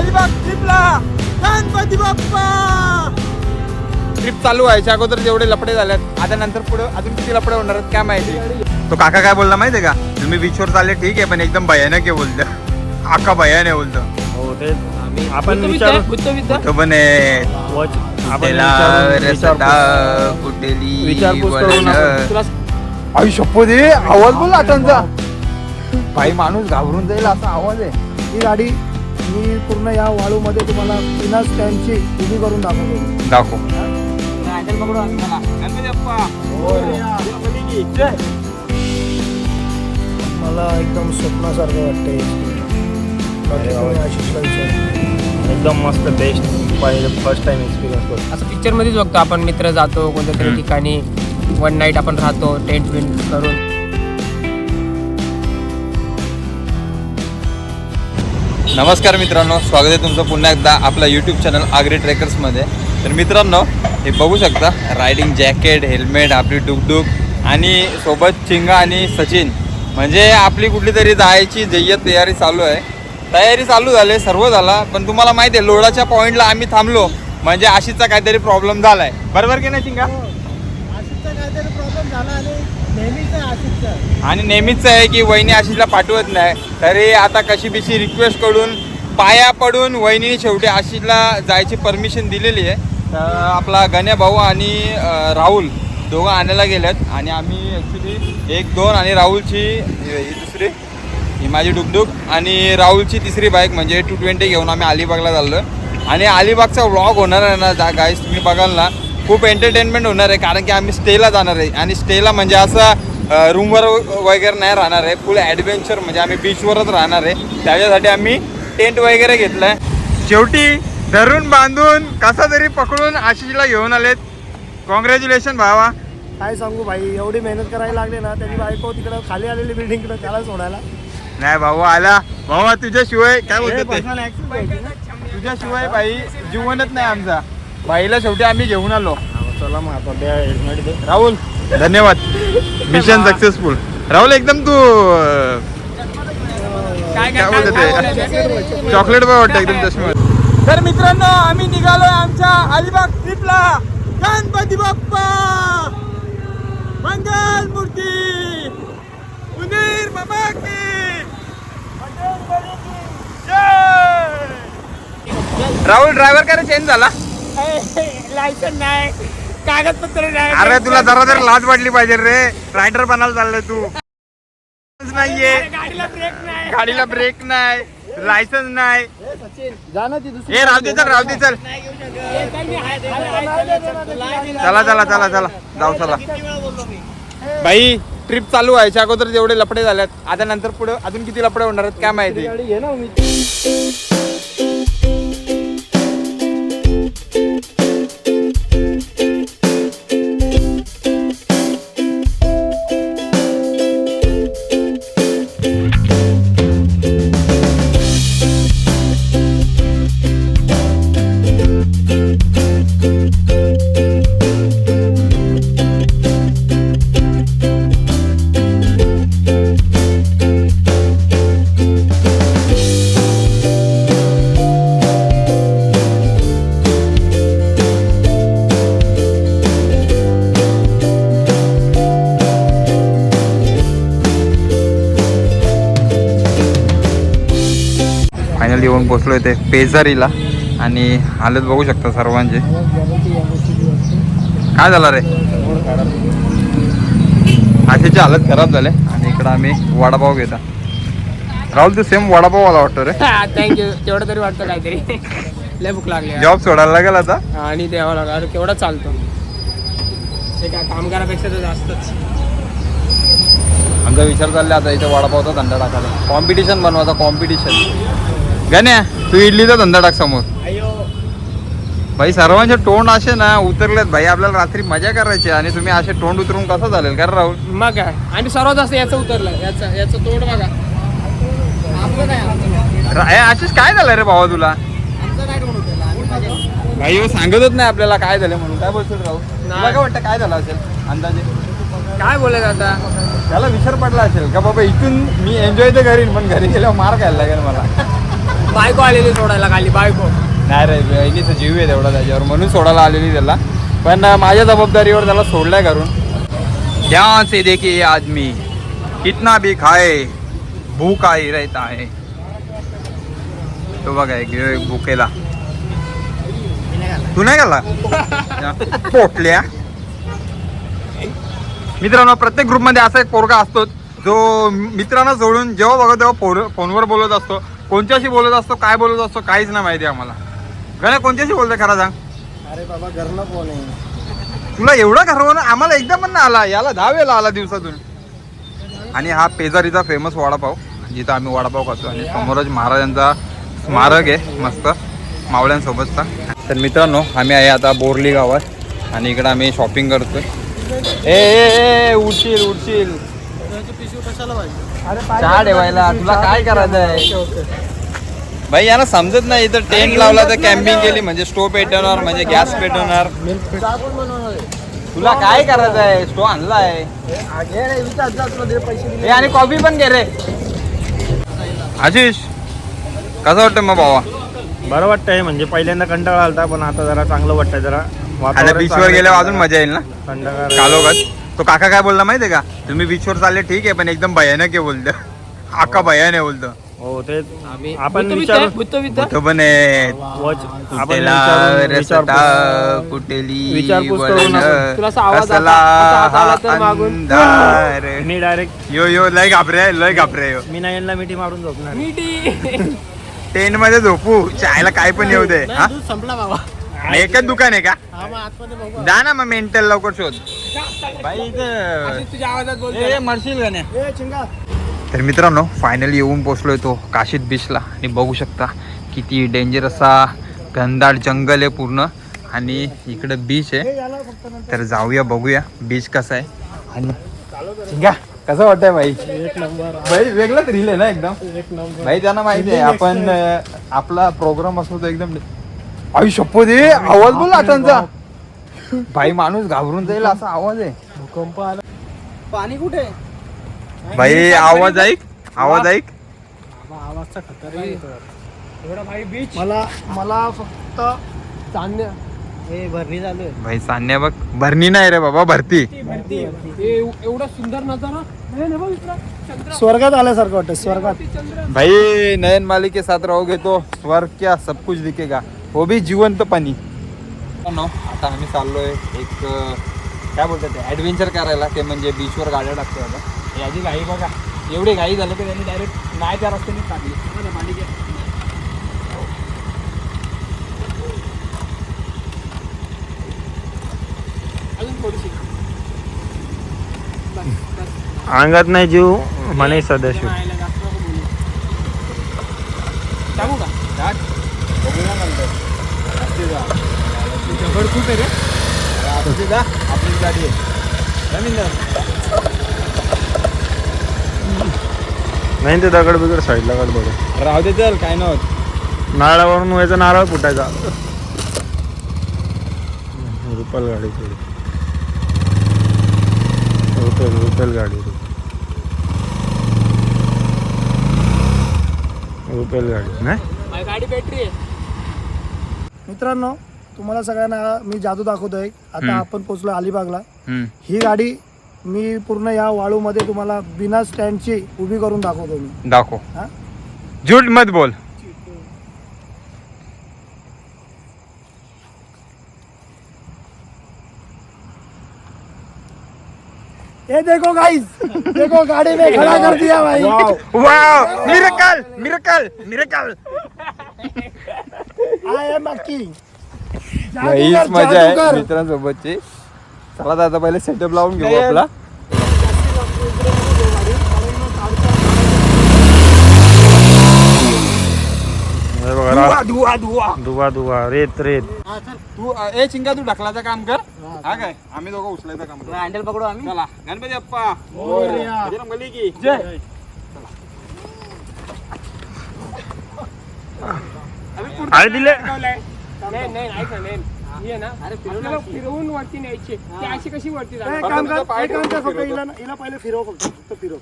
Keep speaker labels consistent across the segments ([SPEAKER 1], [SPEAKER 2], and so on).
[SPEAKER 1] अलिबाग ट्रिपला गणपती बाप्पा. ट्रिप चालू व्हायच्या अगोदर जेवढे लपडे झालेत आता नंतर पुढे अजून किती लपडे होणार आहेत काय माहिती? तो काका काय बोलला माहितीये का? तुम्ही बीचवर चालले ठीक आहे पण एकदम भयानक आहे बोलतो आका भयाने बोलतो
[SPEAKER 2] हो ते आपण विचारू.
[SPEAKER 1] तो पण आहे,
[SPEAKER 2] वॉच आपण विचारपूस विचारपूस करून
[SPEAKER 1] आई शप्पो दे आवाज बोल आतांचा. भाई माणूस घाबरून जाईल असा आवाज आहे.
[SPEAKER 3] ही गाडी मी पूर्ण या वाळूमध्ये तुम्हाला बिना स्टँडची उभी करून दाखवतो.
[SPEAKER 1] दाखव.
[SPEAKER 3] मला. एकदम स्वप्नासारखं वाटतंय आशिषला विचारा.
[SPEAKER 2] एकदम मस्त बेस्ट पहिले फर्स्ट टाइम एक्सपिरियन्स करतो
[SPEAKER 4] असं पिक्चर मध्येच बघतो आपण मित्र जातो कोणत्या तरी. ठिकाणी. वन नाईट आपण राहतो टेंट विंट करून.
[SPEAKER 1] नमस्कार मित्रांनो स्वागत आहे तुमचं पुन्हा एकदा आपल्या यूट्यूब चॅनल आग्रे ट्रेकर्समध्ये तर मित्रांनो हे बघू शकता रायडिंग जॅकेट हेल्मेट आपली डुकडुक आणि सोबत चिंगा आणि सचिन. म्हणजे आपली कुठली तरी जायची जय्यत तयारी चालू आहे. तयारी चालू झाली सर्व झाला पण तुम्हाला माहिती आहे लोडाच्या पॉईंटला आम्ही थांबलो. म्हणजे आशीचा काहीतरी प्रॉब्लेम झाला आहे बरोबर की नाही चिंगा?
[SPEAKER 3] हो. आशीचा काहीतरी प्रॉब्लेम झाला आणि
[SPEAKER 1] आणि नेहमीच आहे की वहिनी आशिषला पाठवत नाही. तरी आता कशी बिशी रिक्वेस्ट करून पाया पडून वहिनीने शेवटी आशिषला जायची परमिशन दिलेली आहे. तर आपला गण्या भाऊ आणि राहुल दोघं आणायला गेल्यात आणि आम्ही ॲक्च्युली एक दोन आणि राहुलची दुसरी ही माझी डुकडुक आणि राहुलची तिसरी बाईक म्हणजे टू ट्वेंटी घेऊन आम्ही अलिबागला चाललो आणि अलिबागचा व्लॉग होणार आहे ना जा गाईस तुम्ही बघाल ना. खूप एंटरटेनमेंट होणार आहे कारण की आम्ही स्टेला जाणार आहे. आणि स्टेला म्हणजे असं रूमवर वगैरे नाही राहणार आहे. फुल ॲडव्हेंचर म्हणजे आम्ही बीचवरच राहणार आहे. त्याच्यासाठी आम्ही टेंट वगैरे घेतलं आहे शेवटी धरून बांधून कसा तरी पकडून आशिषला घेऊन आलेत. कॉंग्रॅच्युलेशन भावा.
[SPEAKER 3] काय सांगू भाई एवढी मेहनत करायला लागली ना त्याची बायको तिकडं खाली आलेली बिल्डिंगकडे त्याला सोडायला.
[SPEAKER 1] नाही भाऊ आला. भावा तुझ्याशिवाय काय बोलतो. तुझ्याशिवाय बाई जीवनच नाही आमचा. बाईला शेवटी आम्ही घेऊन आलो.
[SPEAKER 2] चला मग आता द्या हेल्मेट दे.
[SPEAKER 1] राहुल धन्यवाद. मिशन सक्सेसफुल राहुल एकदम तू काय बोलतो ते? चॉकलेट बॉय वाटतं एकदम चष्मा तर मित्रांनो आम्ही निघालोय आमच्या अलिबाग ट्रिपला गणपती बाप्पा! मंगल मूर्ती! उदीर बाबा की राहुल ड्रायव्हर काय चेंज झाला.
[SPEAKER 4] लायसन नाही. कागदपत्र नाही.
[SPEAKER 1] अरे तुला जरा जर लाज वाटली पाहिजे रे. रायडर बनायला चाललाय तू. नाहीये.
[SPEAKER 4] गाडीला ब्रेक नाही.
[SPEAKER 1] गाडीला ब्रेक नाही. लायसन्स नाही.
[SPEAKER 3] जा ना ती दुसरी
[SPEAKER 1] ए रावती चल रावती चल. चला चला चला चला. जाऊ चला. भाई ट्रिप चालू व्हायच्या अगोदर जेवढे लपडे झालेत आता नंतर पुढे अजून किती लपडे होणार आहेत काय माहिती? पोचलो ते पेजारीला. आणि हालत बघू शकता सर्वांचे. काय झालं रे? आशेची हालत खराब झाले. आणि इकडं आम्ही वडापाव घेता राहुल तू सेम वडापाव वाला वाटतो रे.
[SPEAKER 4] थँक्यू तेवढं तरी वाटतं काहीतरी. लय भूक लागली.
[SPEAKER 1] जॉब सोडायला लागेल आता?
[SPEAKER 4] आणि द्यावं लागलं. अरे केवढा चालतो. ते काय कामगारापेक्षा तर जास्तच.
[SPEAKER 1] आमचा विचार चालला आता इथे वडापावचा धंदा टाकायला. कॉम्पिटिशन बनवायचा कॉम्पिटिशन गण्या तू इडलीचा धंदा टाक समोर. भाई सर्वांचे तोंड असे ना उतरलेत. भाई आपल्याला रात्री मजा करायची आणि तुम्ही असे तोंड उतरून कसं चालेल का रे राहुल?
[SPEAKER 4] मग. काय आणि सर्वात जास्त याचं उतरलं. याचं याचं तोड बघा.
[SPEAKER 1] आशिष काय झालं रे भावा तुला? भाई हो सांगतच नाही आपल्याला काय झालं म्हणून. काय बोलतो राहुल. काय वाटतं काय झालं असेल अंदाजे?
[SPEAKER 4] काय बोलायचं आता?
[SPEAKER 1] त्याला विचार पडला असेल का बाबा इथून मी एन्जॉय तर करीन पण घरी गेल्यावर मार खायला लागेल मला.
[SPEAKER 4] बायको आलेली सोडायला खाली बायको.
[SPEAKER 1] नाही रे बहिणीचा जीव आहे तेवढा त्याच्यावर. म्हणून सोडायला आलेली त्याला. पण माझ्या जबाबदारीवर त्याला सोडलाय करून ध्यान से देखिए आदमी. कितना भी खाए भूखा ही रहता है. तो बघा एक भुकेला. तू नाही गेला पोटल्या. मित्रांनो प्रत्येक ग्रुपमध्ये असा एक पोरगा असतो जो मित्रांना सोडून जेव्हा बघा तेव्हा फोन फोनवर बोलत असतो. कोणत्याशी बोलत असतो काय बोलत असतो काहीच नाही माहिती आम्हाला. गण्या कोणत्याशी बोलतोय खरा सांग?
[SPEAKER 3] अरे बाबा घरनं फोन आहे.
[SPEAKER 1] तुला एवढा ना आम्हाला एकदा पण नाही आला याला दहा वेळेला आला दिवसातून. आणि हा पेजारीचा फेमस वडापाव जिथं आम्ही वडापाव खातो. आणि समोरच महाराजांचा स्मारक आहे मस्त मावळ्यांसोबतचा. तर मित्रांनो आम्ही आहे आता बोरली गावात. आणि इकडं आम्ही शॉपिंग करतोय. ए ए, ए उडशील उडशील चहा ठेवायला. तुला काय करायचं आहे भाई यांना समजत नाही. इथं टेंट लावला तर कॅम्पिंग केली म्हणजे स्टोव पेटवणार म्हणजे गॅस पेटवणार. तुला काय करायचं आहे स्टोव आणलाय. हे आणि कॉफी पण घे रे. आशिष कसं वाटतं मग भावा?
[SPEAKER 2] बरं वाटतंय म्हणजे पहिल्यांदा कंटाळा आलता पण आता जरा चांगलं वाटतंय जरा. वातावरण
[SPEAKER 1] बीचवर
[SPEAKER 2] चांगलं
[SPEAKER 1] गेल्यावर
[SPEAKER 2] आहे.
[SPEAKER 1] अजून मजा येईल ना?
[SPEAKER 2] थंडगार
[SPEAKER 1] कालोगात. तो काका काय बोलला माहितीये का तुम्ही बीचवर चालले ठीक आहे पण एकदम भयानक आहे बोलतं आका भयान आहे बोलतं
[SPEAKER 2] हो ते
[SPEAKER 4] आम्ही
[SPEAKER 2] आपण
[SPEAKER 4] बुत्त
[SPEAKER 2] विचार
[SPEAKER 4] बित्त- बुत्त बित्त?
[SPEAKER 1] तो पण आहे
[SPEAKER 2] वच- आपण
[SPEAKER 1] कुठेला
[SPEAKER 2] विचारून-
[SPEAKER 1] रस्ता
[SPEAKER 2] विचारपूस-
[SPEAKER 1] कुठेली
[SPEAKER 2] विचारपूस करून
[SPEAKER 1] वळण,
[SPEAKER 2] आपण-
[SPEAKER 4] तुला असा आवाज
[SPEAKER 1] असला
[SPEAKER 4] आता- आता आला तर मागून.
[SPEAKER 1] अंधार.
[SPEAKER 2] मी डायरेक्ट
[SPEAKER 1] यो यो लय घाबरे लय घाबरे यो
[SPEAKER 2] मी नाही मिठी मारून झोपणार
[SPEAKER 1] मध्ये झोपू चायला काय पण येऊ दे हा?
[SPEAKER 4] संपला बाबा
[SPEAKER 1] एकच दुकान आहे का?
[SPEAKER 4] हा मग आतमध्ये बघू.
[SPEAKER 1] जा ना मग मेंटल लवकर शोध. बाई इथं-
[SPEAKER 4] आशिष तुझ्या आवाजात बोल
[SPEAKER 1] ए, मरशील गाण्या
[SPEAKER 3] ए चिंगा
[SPEAKER 1] तर मित्रांनो फायनली येऊन पोचलोय तो काशीद बीचला आणि बघू शकता किती डेंजर असा घनदाट जंगल आहे पूर्ण. आणि इकडं बीच आहे.
[SPEAKER 3] हे याला फक्त नंतर.
[SPEAKER 1] तर जाऊया बघूया बीच कसा आहे. आणि शिंगा, कसं वाटतंय भाई
[SPEAKER 3] एक नंबर.
[SPEAKER 1] भाई वेगळाच रील आहे ना एकदम?
[SPEAKER 3] एक नंबर.
[SPEAKER 1] भाई त्यांना माहिती आहे आपण अं, आपला प्रोग्राम असतो तो एकदम आई शप्पो दे आवाज बोल त्यांचा भाई माणूस घाबरून जाईल असा आवाज आहे.
[SPEAKER 3] भूकंप आला.
[SPEAKER 4] पाणी कुठे?
[SPEAKER 1] भाई आवाज ऐक आवाज ऐक.
[SPEAKER 3] आवाजचा खतर
[SPEAKER 4] एवढा भाई बीच
[SPEAKER 3] मला मला फक्त
[SPEAKER 4] चांदण्या
[SPEAKER 3] हे भरणी चालू आहे
[SPEAKER 1] भाई सान्या बघ भरणी नाही रे बाबा भरती.
[SPEAKER 4] भरती हे एवढा सुंदर नजारा. नाही ना बघ इकडं. चंद्र.
[SPEAKER 3] स्वर्गात आल्यासारखं वाटतं स्वर्गात.
[SPEAKER 1] भाई नयन माली के साथ रहोगे तो स्वर्ग क्या सब कुछ दिखेगा. वो भी जिवंत पाणी. आता आम्ही चाललोय एक काय बोलतात ते ऍडव्हेंचर करायला. ते म्हणजे बीचवर गाड्या टाकतोय आता. याची घाई बघा. एवढी घाई झाली की त्यांनी डायरेक्ट नाही त्या रस्त्याने टाकली पाणी.
[SPEAKER 4] अजून थोडीशी.
[SPEAKER 2] अंगात नाही जीव म्हणे सदाशिव
[SPEAKER 4] नाही, जास्त नको बोलू. टाकू का
[SPEAKER 1] टाक. बघूया नंतर. असते जा.
[SPEAKER 4] दगड खूप आहे रे?
[SPEAKER 1] आता ते जा. आपलीच गाडी आहे.
[SPEAKER 2] नाही ते दगड बिगड साईडला काढ बघ
[SPEAKER 1] राहू दे चल काय नव्हत.
[SPEAKER 2] नारळावरून व्हायचा नारळ फुटायचा. रुपल गाडी थोडी. रुपेल रुपेल गाडी रुपेल गाडी नाही?
[SPEAKER 4] माझी गाडी बॅटरी आहे.
[SPEAKER 3] मित्रांनो तुम्हाला सगळ्यांना मी जादू दाखवतोय. आता. आपण पोहोचलो अलिबागला. ही गाडी मी पूर्ण या वाळूमध्ये तुम्हाला बिना स्टँडची उभी करून दाखवतो मी.
[SPEAKER 1] दाखव.
[SPEAKER 3] हा?
[SPEAKER 1] झूठ मत बोल.
[SPEAKER 3] ये देखो गाइस देखो गाड़ी में खड़ा कर दिया भाई.
[SPEAKER 1] Wow. Miracle miracle miracle.
[SPEAKER 3] I am मक्की
[SPEAKER 1] हीच मजा आहे मित्रांसोबतची. चला तर आता पहिले सेटअप लावून घेऊ आपला.
[SPEAKER 2] हे बघा रा-
[SPEAKER 1] दुवा दुवा
[SPEAKER 2] रेत रेत.
[SPEAKER 1] तू ए चिंका तू ढकलाचं काम कर. हा काय? आम्ही दोघं उचलायचं काम करू.
[SPEAKER 4] हँडल पकडू आम्ही?
[SPEAKER 1] चला. गणपती अप्पा
[SPEAKER 3] मोरया.
[SPEAKER 1] बजरंग बली की. जय.
[SPEAKER 2] अरे दिले.
[SPEAKER 4] नाही नाही ऐक ना नाही ही आहे ना आपल्याला फिरवून वरती न्यायची ती अशी कशी वरती
[SPEAKER 3] ए,
[SPEAKER 4] जाणार
[SPEAKER 3] काम कर. एक काम कर फक्त हिला हिला पहिले फिरव फक्त फक्त फिरव.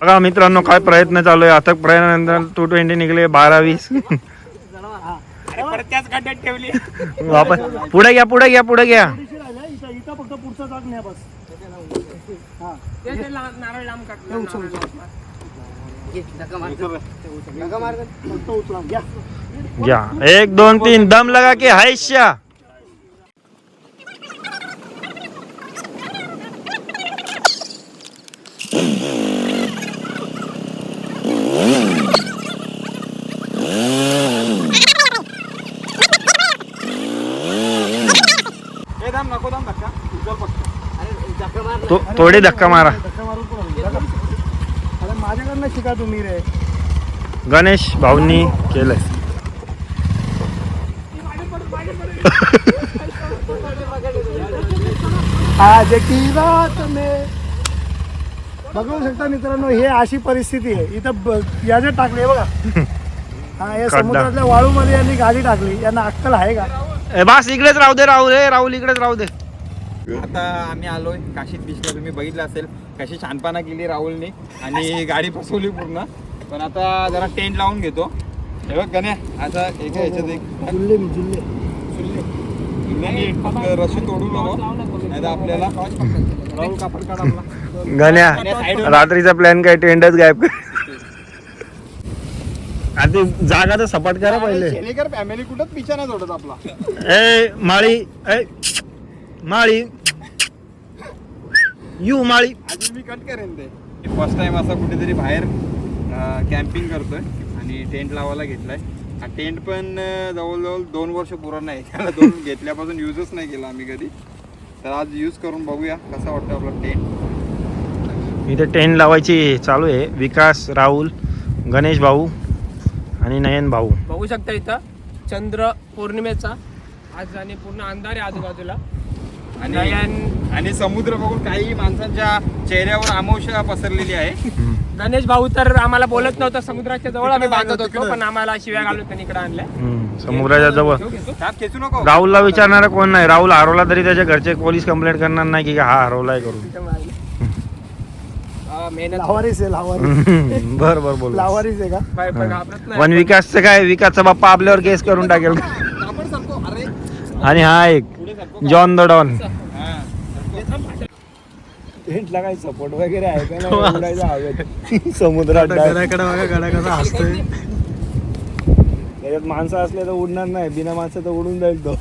[SPEAKER 2] बघा मित्रांनो काय प्रयत्न चालू आहे. अथक प्रयत्नानंतर टू ट्वेंटी निघले बारा वीस
[SPEAKER 4] त्याच खड्ड्यात ठेवली.
[SPEAKER 2] वापस. पुढे घ्या पुढे घ्या पुढे घ्या.
[SPEAKER 3] इथं इथं फक्त पुढचा चाक न्या बस. हा
[SPEAKER 4] नारळ लांब काढ
[SPEAKER 3] उचल, उचल. फक्त उचला घ्या
[SPEAKER 2] घ्या एक दोन तीन दम लगा के हायशा
[SPEAKER 1] ए दाम नको दाम धक्का उचल फक्त
[SPEAKER 2] तो थोडे धक्का मारा
[SPEAKER 3] धक्का मारून पण आलो. बघा. अरे माझ्याकडनं शिका तुम्ही रे.
[SPEAKER 2] गणेश भाऊंनी केलंय.
[SPEAKER 3] आज की रात में? बघू शकता मित्रांनो हे अशी परिस्थिती आहे. इथं याच्यात टाकली बघा. हा या. समुद्रातल्या वाळूमध्ये यांनी गाडी टाकली. यांना अक्कल आहे का?
[SPEAKER 2] ए, बस इकडेच राहू दे राहू दे राहुल इकडेच राहू दे.
[SPEAKER 1] आता आम्ही आलोय. काशीत बीचला तुम्ही बघितलं असेल. कशी छानपणा केली राहुलने आणि गाडी फसवली पूर्ण. पण आता जरा टेंट लावून घेतो. हे बघ गण्या आता एका ह्याच्यात एक. रशी तोडू नको. नाही आपल्याला राहुल कापड काढ आपला.
[SPEAKER 2] गण्या रात्रीचा प्लॅन काय? टेंडच गायब कर. आधी जागा तर सपाट करा पहिले.
[SPEAKER 1] फॅमिली कुठंच पिछा नाही सोडत आपला.
[SPEAKER 2] ए माळी ए माळी. यू माळी.
[SPEAKER 1] मी कट करेन ते. फर्स्ट टाइम असं कुठेतरी बाहेर कॅम्पिंग करतोय आणि टेंट लावायला घेतलाय. हा टेंट पण जवळजवळ दोन वर्ष पुराण आहे. त्याला दोन घेतल्यापासून यूजच नाही केला आम्ही कधी. तर आज यूज करून बघूया कसा वाटतं आपला टेंट
[SPEAKER 2] इथे टेंट लावायची चालू आहे. विकास राहुल गणेश भाऊ आणि नयन भाऊ.
[SPEAKER 4] बघू शकता इथं चंद्र पौर्णिमेचा. आज आणि पूर्ण अंधार आहे आजूबाजूला.
[SPEAKER 1] आणि आणि समुद्र बघून काही माणसांच्या चेहऱ्यावर आमोशा पसरलेली आहे.
[SPEAKER 4] गणेश भाऊ तर आम्हाला बोलत नव्हता समुद्राच्या जवळ आम्ही बांधत होतो पण आम्हाला शिव्या घालून त्यांनी इकडे आणल्या.
[SPEAKER 2] हम्म, समुद्राच्या जवळ.
[SPEAKER 1] साप खेचू नको.
[SPEAKER 2] राहुलला विचारणारा कोण नाही? राहुल हरवला तरी त्याच्या घरचे पोलीस कंप्लेंट करणार नाही की हा हरवलाय करून.
[SPEAKER 4] हा, मेहनत.
[SPEAKER 3] लावारीस आहे लावारीस.
[SPEAKER 2] बर बर बोल.
[SPEAKER 3] लावारीस आहे का?
[SPEAKER 4] बाय- बाय घाबरत नाही.
[SPEAKER 2] पण विकासचं काय? विकासचा बाप्पा आपल्यावर केस करून टाकेल.
[SPEAKER 1] आपण सरको अरे.
[SPEAKER 2] आणि हा एक जॉन द डॉन.
[SPEAKER 1] हा.
[SPEAKER 3] टेंटला काही सपोर्ट वगैरे आहे का नाही? उडायचं हवेत. समुद्रात
[SPEAKER 2] बघा कसा असतोय. त्याच्यात माणसं असले तर उडणार नाही. बिना माणसं तर उडून जाईल तो.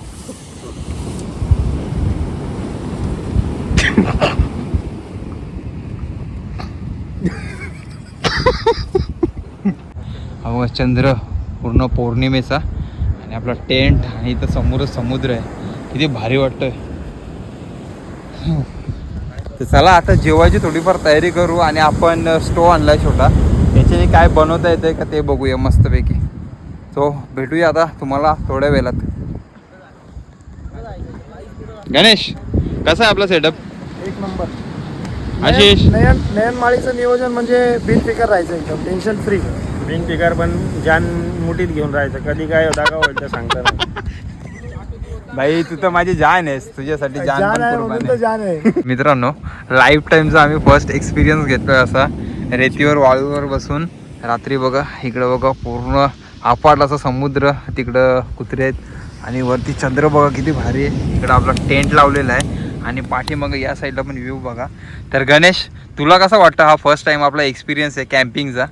[SPEAKER 1] बघा चंद्र पूर्ण पौर्णिमेचा आणि आपला टेंट आणि इथं समोर समुद्र आहे. किती भारी वाटतंय. तर चला आता जेवायची थोडीफार तयारी करू आणि आपण स्टोव आणलाय छोटा. त्याच्याने काय बनवता येतंय का ते बघूया मस्तपैकी. तो भेटूया आता तुम्हाला थोड्या वेळात. गणेश कसा आहे आपला सेटअप
[SPEAKER 3] एक नंबर.
[SPEAKER 1] आशिष?
[SPEAKER 3] नयन नयन माळीचं नियोजन म्हणजे बिनफिकर राहायचं एकदम टेन्शन फ्री
[SPEAKER 2] बिन पिकार पण जान मुठीत घेऊन राहायचं कधी काय होता का होईल ते सांगता.
[SPEAKER 1] भाई तू तर माझी जान आहेस. तुझ्यासाठी जान
[SPEAKER 3] जान
[SPEAKER 1] पण
[SPEAKER 3] आहे
[SPEAKER 1] कुर्बान
[SPEAKER 3] म्हणून
[SPEAKER 1] आहे.
[SPEAKER 3] तर जान आहे.
[SPEAKER 1] मित्रांनो लाईफ टाईमचा आम्ही फर्स्ट एक्सपिरियन्स घेतोय असा. रेतीवर वाळूवर बसून रात्री बघा इकडं बघा पूर्ण अपाट असा समुद्र तिकडं कुत्रे आहेत. आणि वरती चंद्र बघा किती भारी आहे. इकडं आपला टेंट लावलेला आहे. आणि पाठीमागं या साईडला पण व्ह्यू बघा. तर गणेश तुला कसा वाटतं हा फर्स्ट टाइम आपला एक्सपिरियन्स आहे कॅम्पिंगचा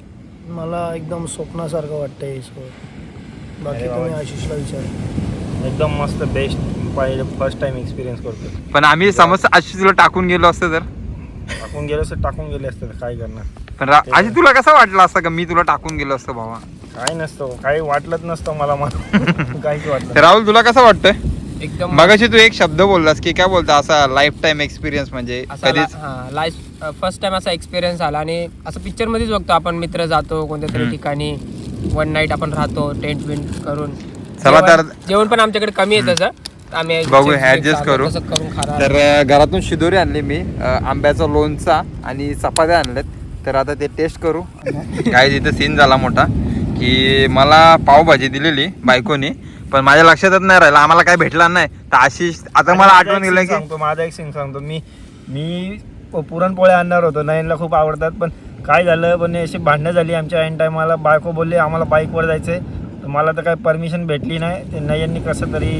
[SPEAKER 3] मला एकदम स्वप्नासारखं वाटतंय हे सगळं. बाकी. तुम्ही आशिषला विचार.
[SPEAKER 2] एकदम मस्त बेस्ट पहिले फर्स्ट टाइम एक्सपिरियन्स करतो
[SPEAKER 1] पण आम्ही समज अशी तुला टाकून गेलो असतं तर?
[SPEAKER 2] टाकून गेलो असं टाकून गेले असते तर काय करणार?
[SPEAKER 1] पण रा- आधी तुला कसं वाटलं असतं का मी तुला टाकून गेलो असतो भावा
[SPEAKER 2] काय नसतं काही वाटलंच नसतं मला मला. काहीच वाटलं
[SPEAKER 1] तर राहुल तुला कसं वाटतंय?
[SPEAKER 4] एकदम
[SPEAKER 1] मगाशी तू एक शब्द बोललास की काय बोलता असा लाईफ टाइम एक्सपिरियन्स म्हणजे कधीच?
[SPEAKER 4] लाईफ फर्स्ट टाइम असा एक्सपिरियन्स आला आणि असं पिक्चर मध्येच बघतो आपण मित्र जातो कोणत्या तरी. ठिकाणी वन नाईट आपण राहतो टेंट विंट करून.
[SPEAKER 1] चला तर-
[SPEAKER 4] जेवण- पण आमच्याकडे कमी आहे तसं. आम्ही
[SPEAKER 1] बघू,
[SPEAKER 4] बिप्स
[SPEAKER 1] करू. तर घरातून शिदोरी आणली मी आंब्याचा लोणचा आणि चपात्या आणल्यात. तर आता ते टेस्ट करू. काय तिथं सीन झाला मोठा की मला पावभाजी दिलेली बायकोनी पण माझ्या लक्षातच नाही राहिलं आम्हाला काय भेटला नाही. तर आशिष आता मला आठवण गेलं की
[SPEAKER 2] सांगतो माझा एक सीन सांगतो. मी मी पुरणपोळ्या आणणार होतो नयनला खूप आवडतात पण काय झालं पण अशी भांडणं झाली आमच्या ऐन टायमाला बायको बोलली आम्हाला बाईकवर जायचं आहे मला तर काही परमिशन भेटली नाही. ते नयननी कसं तरी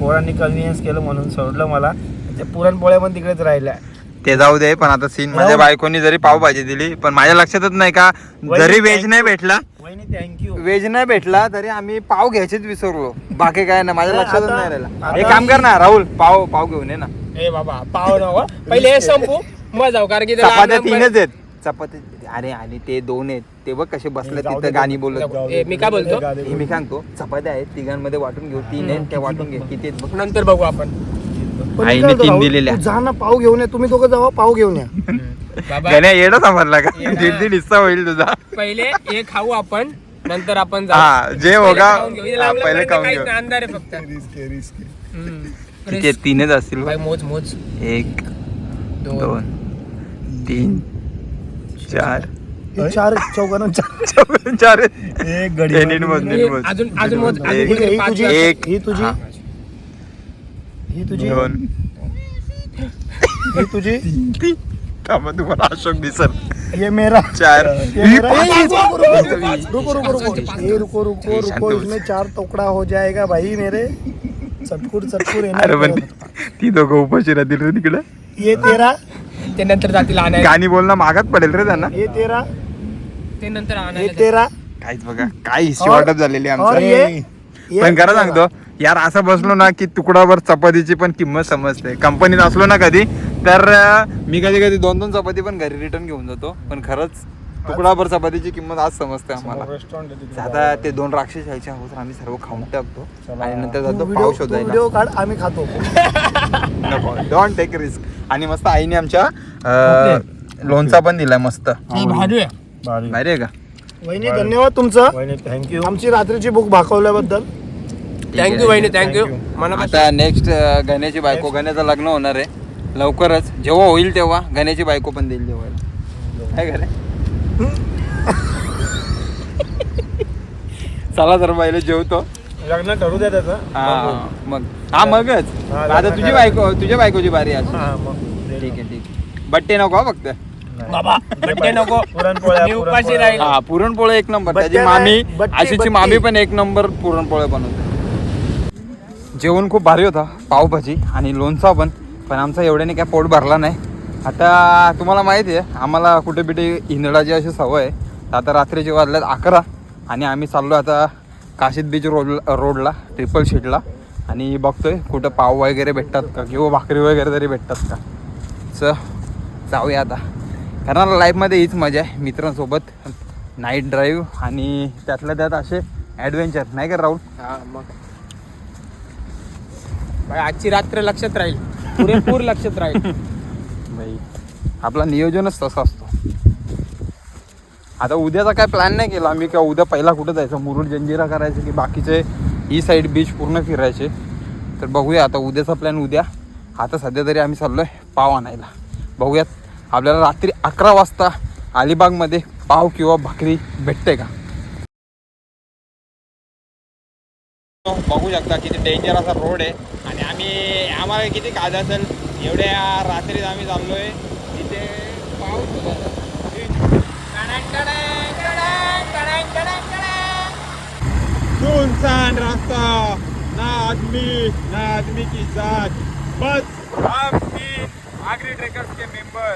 [SPEAKER 2] पोरांनी कन्व्हिनियन्स केलं म्हणून सोडलं मला. ते पुरणपोळ्या पण तिकडेच राहिल्या.
[SPEAKER 1] ते जाऊ दे पण आता सीन माझ्या. बायकोनी जरी पावभाजी दिली पण माझ्या लक्षातच नाही का जरी व्हेज नाही भेटला
[SPEAKER 2] थँक्यू
[SPEAKER 1] व्हेज नाही भेटला तरी आम्ही पाव घ्यायचेच विसरलो. बाकी काय नाही माझ्या लक्षातच नाही राहिला. एक काम कर ना राहुल पाव पाव घेऊन ये ना.
[SPEAKER 4] ए बाबा पाव नको. पहिले हे संपू. मग जाऊ कारण की
[SPEAKER 1] चपात्या तीनच आहेत. चपात्या अरे आणि ते दोन आहेत. ते बघ कसे बसले
[SPEAKER 3] जाऊ
[SPEAKER 1] तिथे गाणी
[SPEAKER 3] जाऊ
[SPEAKER 1] बोलत.
[SPEAKER 4] ए, मी काय बोलतो?
[SPEAKER 1] हे मी सांगतो चपात्या आहेत तिघांमध्ये वाटून घेऊ तीन आहेत त्या वाटून घे किती आहेत बघ.
[SPEAKER 4] नंतर बघू आपण.
[SPEAKER 3] पण मी
[SPEAKER 1] आईने
[SPEAKER 3] काय म्हणतो,
[SPEAKER 1] तीन
[SPEAKER 3] राहुल,
[SPEAKER 1] दिलेल्या.
[SPEAKER 3] तू जा ना पाव घेऊन या तुम्ही दोघं जावा पाव घेऊन या.
[SPEAKER 4] बाबा.
[SPEAKER 1] गण्या येडं समजला का? दीड दीड हिस्सा होईल तुझा.
[SPEAKER 4] पहिले हे खाऊ आपण नंतर आपण जाऊ.
[SPEAKER 1] हा जे
[SPEAKER 4] पहिले
[SPEAKER 1] होगा
[SPEAKER 4] खाऊन घेऊ. इथे
[SPEAKER 1] हा,
[SPEAKER 4] लांब
[SPEAKER 1] पहिले
[SPEAKER 4] काहीच
[SPEAKER 1] घेऊ.
[SPEAKER 4] नाही, अंधार आहे फक्त हम्म.
[SPEAKER 1] तीनच असतील
[SPEAKER 4] बाई. मोज मोज.
[SPEAKER 1] एक
[SPEAKER 4] दोन.
[SPEAKER 1] दोन तीन चार
[SPEAKER 3] हे चार चौघांना चार.
[SPEAKER 1] चार
[SPEAKER 2] एक गडी
[SPEAKER 1] हे नीट मोज, नीट मोज.
[SPEAKER 4] अजून अजून मोज अजून
[SPEAKER 1] एक-
[SPEAKER 3] ही
[SPEAKER 4] पाच
[SPEAKER 3] तुझी.
[SPEAKER 1] एक.
[SPEAKER 3] ही तुझी.
[SPEAKER 1] हा.
[SPEAKER 3] ही तुझी.
[SPEAKER 1] दोन.
[SPEAKER 3] ही तुझी.
[SPEAKER 1] तीन थांबा तुम्हाला अशोक दिसल.
[SPEAKER 3] ये मेरा.
[SPEAKER 1] चार.
[SPEAKER 3] ये मेरा. ए, रुको, रुको, रुको रुको रुको ये रुको. इसमें चार टुकड़ा हो जाएगा भाई मेरे. चटकुर चटकुर
[SPEAKER 1] अरे पण ती दोघं उपाशी राहतील रे तिकडे.
[SPEAKER 3] ये तेरा.
[SPEAKER 4] ते नंतर जातील आणायला.
[SPEAKER 1] गाणी बोलणं मागात पडेल रे त्यांना.
[SPEAKER 3] ये तेरा.
[SPEAKER 4] ते नंतर
[SPEAKER 3] ये
[SPEAKER 4] आणायला
[SPEAKER 3] तेरा.
[SPEAKER 1] काहीच बघा काय हिस्ट्री
[SPEAKER 3] और-
[SPEAKER 1] वाटप झालेली
[SPEAKER 3] और
[SPEAKER 1] आमची.
[SPEAKER 3] ये ये
[SPEAKER 1] पण खरं. सांगतो यार असं बसलो ना की तुकडाभर चपातीची पण किंमत समजते. कंपनीत असलो ना कधी तर अं, मी कधी कधी दोन दोन चपाती पण घरी रिटर्न घेऊन जातो. पण खरंच तुकडाभर चपातीची किंमत आज समजते आम्हाला. आता ते दोन राक्षस यायच्या अगोदर आम्ही सर्व खाऊन टाकतो. आणि नंतर
[SPEAKER 3] तू
[SPEAKER 1] जातो पाव
[SPEAKER 3] तू
[SPEAKER 1] शोधायला.
[SPEAKER 3] व्हिडिओ काढ आम्ही खातो.
[SPEAKER 1] नको डोंट टेक रिस्क आणि मस्त आईने आमच्या अं, लोणचा पण दिलाय मस्त.
[SPEAKER 4] हे. भारी आहे.
[SPEAKER 2] भारी
[SPEAKER 1] भारी. आहे का?
[SPEAKER 3] वहिनी धन्यवाद तुमचं.
[SPEAKER 2] वहिनी थँक्यू
[SPEAKER 3] आमची रात्रीची बुक भागवल्याबद्दल
[SPEAKER 4] थँक्यू वहिनी थँक्यू. मनापासून.
[SPEAKER 1] आता नेक्स्ट गण्याची बायको गण्याचं लग्न होणार आहे. लवकरच जेव्हा होईल तेव्हा गण्याची बायको पण देईल जेव्हा काय करे चला तर पहिले जेवतो.
[SPEAKER 2] लग्न ठरू द्या त्याचं.
[SPEAKER 1] हा मग हा मगच.
[SPEAKER 2] हा,
[SPEAKER 1] आता
[SPEAKER 2] लग्न
[SPEAKER 1] तुझी
[SPEAKER 2] करा.
[SPEAKER 1] बायको तुझ्या बायकोची बारी आहे
[SPEAKER 2] हा, मग.
[SPEAKER 1] ठीक आहे ठीक आहे. बट्टे नको हा फक्त.
[SPEAKER 4] बाबा नको.
[SPEAKER 2] पुरणपोळ्या
[SPEAKER 4] मी उपाशी
[SPEAKER 2] पुरणपोळ्या.
[SPEAKER 4] राहील.
[SPEAKER 1] हा पुरणपोळे एक नंबर.
[SPEAKER 3] बट्टे
[SPEAKER 1] त्याची मामी
[SPEAKER 3] नाही, बट्टी,
[SPEAKER 1] आशीची
[SPEAKER 3] बट्टी.
[SPEAKER 1] मामी पण एक नंबर पुरणपोळे बनवते. जेवण खूप भारी होता पावभाजी आणि लोणचा पण. पण आमचा एवढ्याने काय पोट भरला नाही. आता तुम्हाला माहिती आहे आम्हाला कुठे बिठे हिंदडाची अशी सवय आहे. तर आता रात्रीचे वाजल्यात अकरा आणि आम्ही चाललो आता काशीद बीच रोड रोडला ट्रिपल शीटला आणि बघतोय कुठं पाव वगैरे भेटतात का किंवा भाकरी वगैरे तरी भेटतात का. च जाऊया आता. कारण लाईफमध्ये हीच मजा आहे मित्रांसोबत. नाईट ड्राईव्ह आणि त्यातल्या त्यात असे ॲडव्हेंचर नाही का राहुल?
[SPEAKER 4] हा मग. आजची रात्र लक्षात राहील. पुरेपूर लक्षात राहील.
[SPEAKER 1] आपला नियोजनच तसा असतो. आता उद्याचा काय प्लॅन नाही केला आम्ही का उद्या पहिला कुठं जायचं? मुरुड जंजिरा करायचं की बाकीचे ही साईड बीच पूर्ण फिरायचे. तर बघूया आता उद्याचा प्लॅन उद्या. आता सध्या तरी आम्ही चाललो आहे पाव आणायला. बघूयात आपल्याला रात्री अकरा वाजता अलिबागमध्ये पाव किंवा भाकरी भेटते का? बघू शकता किती डेंजर असा रोड आहे. आणि आम्ही आम्हाला किती काज असेल एवढ्या रात्रीत आम्ही चाललो आहे सुनसान रास्ता ना आदमी ना आदमी की जात। बस हम तीन आगरी ट्रेकर्स के मेंबर